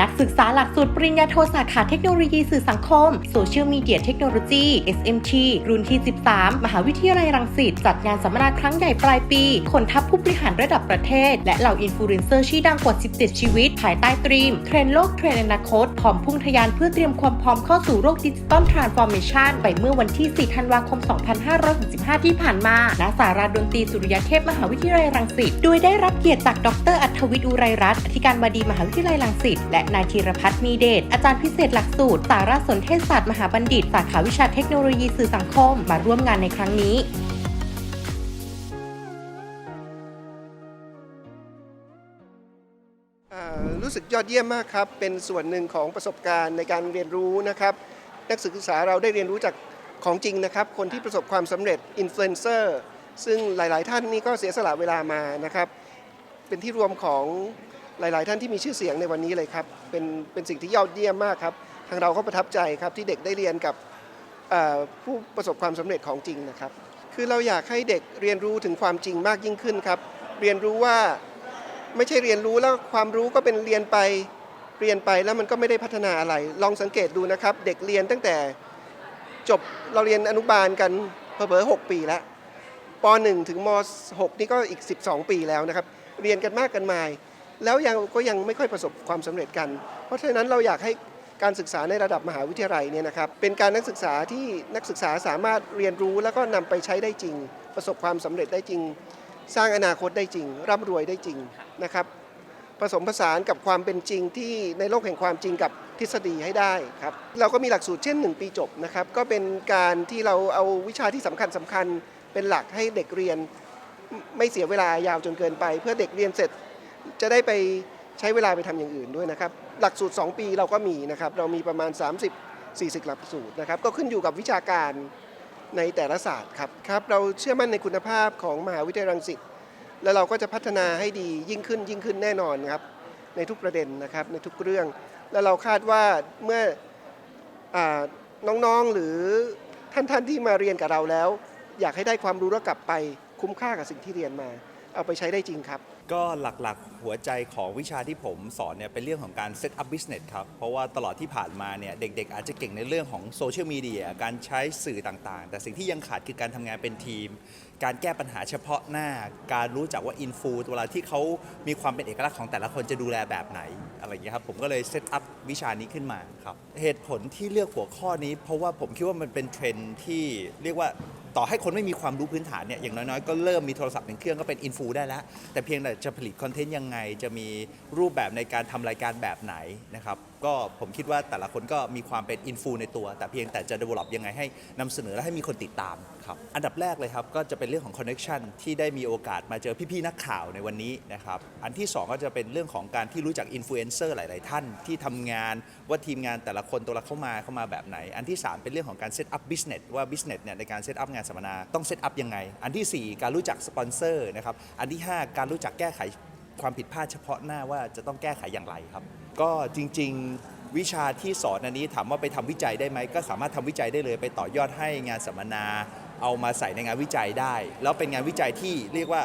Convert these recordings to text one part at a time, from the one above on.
นักศึกษาหลักสูตรปริญญาโทสาขาเทคโนโลยีสื่อสังคม Social Media Technology SMT รุ่นที่ 13 มหาวิทยาลัยรังสิตจัดงานสัมมนาครั้งใหญ่ปลายปี คนทัพผู้บริหารระดับประเทศ และเหล่าอินฟลูเอนเซอร์ชื่อดังกว่า 17 ชีวิต ภายใต้ตรีม เทรนโลกเทรนอนาคตพร้อมพุ่งทะยานเพื่อเตรียมความพร้อมเข้าสู่โลกดิจิตอลทรานส์ฟอร์เมชันไปเมื่อวันที่ 4 ธันวาคม 2565 ที่ผ่านมาณสาราดนตรีสุริยเทพมหาวิทยาลัยรังสิตโดยได้รับเกียรติจากดรอัธวิทย์อุไรรัตน์อธิการบดีมหาวิทยาลัยรังสิตและนายธีรพัฒน์มีเดชอาจารย์พิเศษหลักสูตร สารสนเทศศาสตร์มหาบัณฑิต สาขาวิชาเทคโนโลยีสื่อสังคมมาร่วมงานในครั้งนี้รู้สึกยอดเยี่ยมมากครับ เป็นส่วนหนึ่งของประสบการณ์ในการเรียนรู้นะครับ นักศึกษาเราได้เรียนรู้จากของจริงนะครับ คนที่ประสบความสำเร็จอินฟลูเอนเซอร์ซึ่งหลาย ๆ ท่านนี่ก็เสียสละเวลามานะครับ เป็นที่รวมของ หลาย ๆ ท่านที่มีชื่อเสียงในวันนี้เลยครับ เป็นเป็นสิ่งที่ยอดเยี่ยมมากครับ ทางเราก็ประทับใจครับที่เด็กได้เรียนกับผู้ประสบความสำเร็จของจริงนะครับ คือเราอยากให้เด็กเรียนรู้ถึงความจริงมากยิ่งขึ้นครับ เรียนรู้ว่าไม่ใช่เรียนรู้แล้วความรู้ก็เป็นเรียนไปเรียนไปแล้วมันก็ไม่ได้พัฒนาอะไร ลองสังเกตดูนะครับ เด็กเรียนตั้งแต่จบเราเรียนอนุบาลกันเพอเพอ6ปีแล้วป .1 ถึงม .6 นี่ก็อีก 12 ปีแล้วนะครับ เรียนกันมากกันมาย แล้วยังก็ยังไม่ค่อยประสบความสำเร็จกัน เพราะฉะนั้นเราอยากให้การศึกษาในระดับมหาวิทยาลัยเนี่ยนะครับเป็นการนักศึกษาที่นักศึกษาสามารถเรียนรู้แล้วก็นำไปใช้ได้จริง ประสบความสำเร็จได้จริง สร้างอนาคตได้จริง ร่ำรวยได้จริงนะครับผสมผสานกับความเป็นจริงที่ในโลกแห่งความจริงกับทฤษฎีให้ได้ครับเราก็มีหลักสูตรเช่น 1 ปีจบนะครับก็เป็นการที่เราเอาวิชาที่สำคัญสำคัญเป็นหลักให้เด็กเรียนไม่เสียเวลายาวจนเกินไป เพื่อเด็กเรียนเสร็จ จะได้ไปใช้เวลาไปทำอย่างอื่นด้วยนะครับ หลักสูตร 2 ปีเราก็มีนะครับ เรามีประมาณ 30-40 หลักสูตรนะครับ ก็ขึ้นอยู่กับวิชาการในแต่ละศาสตร์ครับครับ เราเชื่อมั่นในคุณภาพของมหาวิทยาลัยรังสิตแล้วเราก็จะพัฒนาให้ดียิ่งขึ้นยิ่งขึ้นแน่นอนครับในทุกประเด็นนะครับในทุกเรื่อง แล้วเราคาดว่าเมื่ออน้องๆหรือท่านๆที่มาเรียนกับเราแล้ว อยากให้ได้ความรู้แล้วกลับไปคุ้มค่ากับสิ่งที่เรียนมา เอาไปใช้ได้จริงครับ ก็หลักๆ หัวใจของวิชาที่ผมสอนเนี่ยเป็นเรื่องของการ set up business ครับ เพราะว่าตลอดที่ผ่านมาเนี่ยเด็กๆ อาจจะเก่งในเรื่องของโซเชียลมีเดียการใช้สื่อต่างๆ แต่สิ่งที่ยังขาดคือการทำงานเป็นทีม การแก้ปัญหาเฉพาะหน้า การรู้จักว่าอินฟูเวลาที่เขามีความเป็นเอกลักษณ์ของแต่ละคนจะดูแลแบบไหนอะไรอย่างเงี้ยครับผมก็เลยเซตอัพวิชานี้ขึ้นมาครับเหตุผลที่เลือกหัวข้อนี้เพราะว่าผมคิดว่ามันเป็นเทรนด์ที่เรียกว่า ต่อให้คนไม่มีความรู้พื้นฐานเนี่ยอย่างน้อยๆ ก็เริ่มมีโทรศัพท์หนึ่งเครื่องก็เป็นอินฟูได้แล้ว แต่เพียงแต่จะผลิตคอนเทนต์ยังไงจะมีรูปแบบในการทำรายการแบบไหนนะครับก็ผมคิดว่าแต่ละคนก็มีความเป็นอินฟูในตัว แต่เพียงแต่จะ develop ยังไงให้นำเสนอและให้มีคนติดตามครับอันดับแรกเลยครับก็จะเป็นเรื่องของ connection ที่ได้มีโอกาสมาเจอพี่ๆนักข่าวในวันนี้นะครับอันที่สองก็จะเป็นเรื่องของการที่รู้จักอินฟลูเอนเซอร์หลาย ๆ ท่านที่ทำงานว่าทีมงานแต่ละคนตัวละเข้ามาเข้ามาแบบไหน อันที่สามเป็นเรื่องของการ set up business ว่า business เนี่ยในการ set up งานสัมมนาต้อง set up ยังไง อันที่สี่การรู้จักสปอนเซอร์นะครับอันที่ห้าการรู้จักแก้ไข ความผิดพลาดเฉพาะหน้าว่าจะต้องแก้ไขอย่างไรครับ ก็จริง ๆ วิชาที่สอนอันนี้ถามว่าไปทำวิจัยได้ไหมก็สามารถทำวิจัยได้เลย ไปต่อยอดให้งานสัมมนา เอามาใส่ในงานวิจัยได้ แล้วเป็นงานวิจัยที่เรียกว่า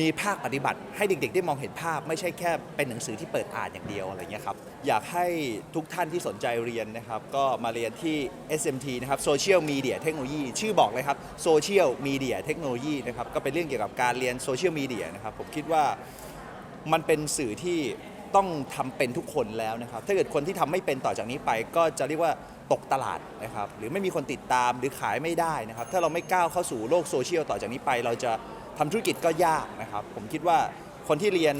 มีภาคปฏิบัติให้เด็กๆ ได้มองเห็นภาพ ไม่ใช่แค่เป็นหนังสือที่เปิดอ่านอย่างเดียวอะไรเงี้ยครับอยากให้ทุกท่านที่สนใจเรียนนะครับ ก็มาเรียนที่ SMT นะครับ Social Media Technology ชื่อบอกเลยครับ Social Media Technology นะครับ ก็เป็นเรื่องเกี่ยวกับการเรียนโซเชียลมีเดียนะครับ ผมคิดว่า มันเป็นสื่อที่ต้องทำเป็นทุกคนแล้วนะครับ ถ้าเกิดคนที่ทำไม่เป็นต่อจากนี้ไป ก็จะเรียกว่าตกตลาดนะครับ หรือไม่มีคนติดตามหรือขายไม่ได้นะครับ ถ้าเราไม่ก้าวเข้าสู่โลกโซเชียลต่อจากนี้ไป เราจะทำธุรกิจก็ยากนะครับ ผมคิดว่าคนที่เรียน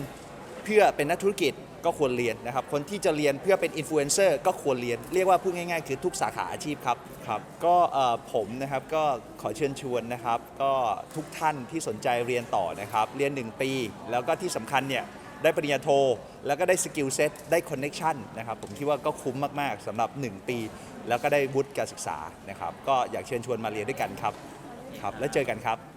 เพื่อเป็นนักธุรกิจ ก็ควรเรียนนะครับ คนที่จะเรียนเพื่อเป็นอินฟลูเอนเซอร์ก็ควรเรียน เรียกว่าพูดง่ายๆ คือทุกสาขาอาชีพครับครับ ก็เอ่อผมนะครับก็ขอเชิญชวนนะครับ ก็ทุกท่านที่สนใจเรียนต่อนะครับ เรียน 1 ปี แล้วก็ที่สำคัญเนี่ยได้ปริญญาโท แล้วก็ได้สกิลเซ็ตได้คอนเน็ชันนะครับ ผมคิดว่าก็คุ้มมากๆสำหรับ 1 ปี แล้วก็ได้วุฒิการศึกษานะครับ ก็อยากเชิญชวนมาเรียนด้วยกันครับครับ แล้วเจอกันครับ